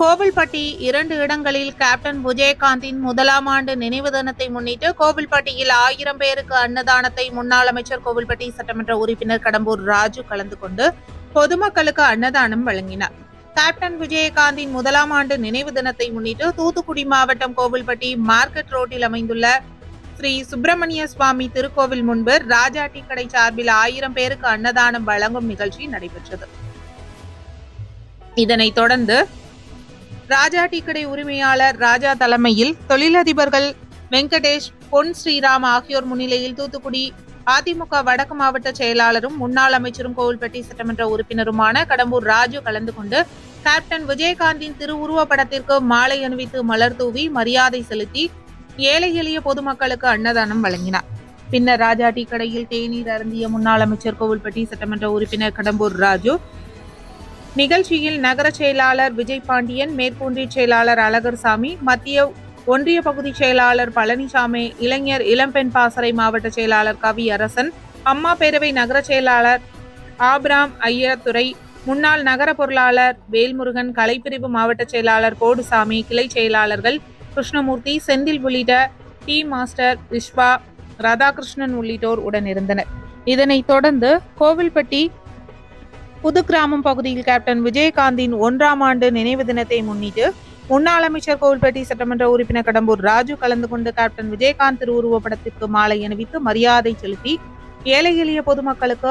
கோவில்பட்டி இரண்டு இடங்களில் கேப்டன் விஜயகாந்தின் முதலாம் ஆண்டு நினைவு தினத்தை முன்னிட்டு கோவில்பட்டியில் ஆயிரம் பேருக்கு அன்னதானத்தை முன்னாள் அமைச்சர் கோவில்பட்டி சட்டமன்ற உறுப்பினர் கடம்பூர் ராஜு கலந்து கொண்டு பொதுமக்களுக்கு அன்னதானம் வழங்கினார். கேப்டன் விஜயகாந்தின் முதலாம் ஆண்டு நினைவு தினத்தை முன்னிட்டு தூத்துக்குடி மாவட்டம் கோவில்பட்டி மார்க்கெட் ரோட்டில் அமைந்துள்ள ஸ்ரீ சுப்பிரமணிய சுவாமி திருக்கோவில் முன்பு ராஜா டீ கடை சார்பில் ஆயிரம் பேருக்கு அன்னதானம் வழங்கும் நிகழ்ச்சி நடைபெற்றது. இதனைத் தொடர்ந்து ராஜா டீ கடை உரிமையாளர் ராஜா தலைமையில் தொழிலதிபர்கள் வெங்கடேஷ் பொன் ஸ்ரீராம் ஆகியோர் முன்னிலையில் தூத்துக்குடி அதிமுக வடக்கு மாவட்ட செயலாளரும் முன்னாள் அமைச்சரும் கோவில்பட்டி சட்டமன்ற உறுப்பினருமான கடம்பூர் ராஜு கலந்து கொண்டு கேப்டன் விஜயகாந்தின் திருவுருவப் படத்திற்கு மாலை அணிவித்து மலர் தூவி மரியாதை செலுத்தி ஏழை எளிய பொதுமக்களுக்கு அன்னதானம் வழங்கினார். பின்னர் ராஜா டீ கடையில் தேநீர் அருந்திய முன்னாள் அமைச்சர் கோவில்பட்டி சட்டமன்ற உறுப்பினர் கடம்பூர் ராஜு நிகழ்ச்சியில் நகர செயலாளர் விஜய் பாண்டியன் மேற்கொன்றிய செயலாளர் அழகர்சாமி மத்திய ஒன்றிய பகுதி செயலாளர் பழனிசாமி இளைஞர் இளம்பெண் பாசறை மாவட்ட செயலாளர் கவி அரசன் அம்மா பேரவை நகர செயலாளர் ஆப்ராம் ஐயத்துறை முன்னாள் நகர பொருளாளர் வேல்முருகன் கலைப்பிரிவு மாவட்ட செயலாளர் கோடுசாமி கிளை செயலாளர்கள் கிருஷ்ணமூர்த்தி செந்தில் உள்ளிட்ட டி மாஸ்டர் விஸ்வா ராதாகிருஷ்ணன் உள்ளிட்டோர் உடனிருந்தனர் இதனைத் தொடர்ந்து கோவில்பட்டி புது கிராமம் பகுதியில் கேப்டன் விஜயகாந்தின் ஒன்றாம் ஆண்டு நினைவு தினத்தை முன்னிட்டு முன்னாள் அமைச்சர் கோவில்பட்டி சட்டமன்ற உறுப்பினர் கடம்பூர் ராஜு கலந்து கொண்டு கேப்டன் விஜயகாந்த் திருவுருவப் படத்திற்கு மாலை அணிவித்து மரியாதை செலுத்தி ஏழை எளிய பொதுமக்களுக்கு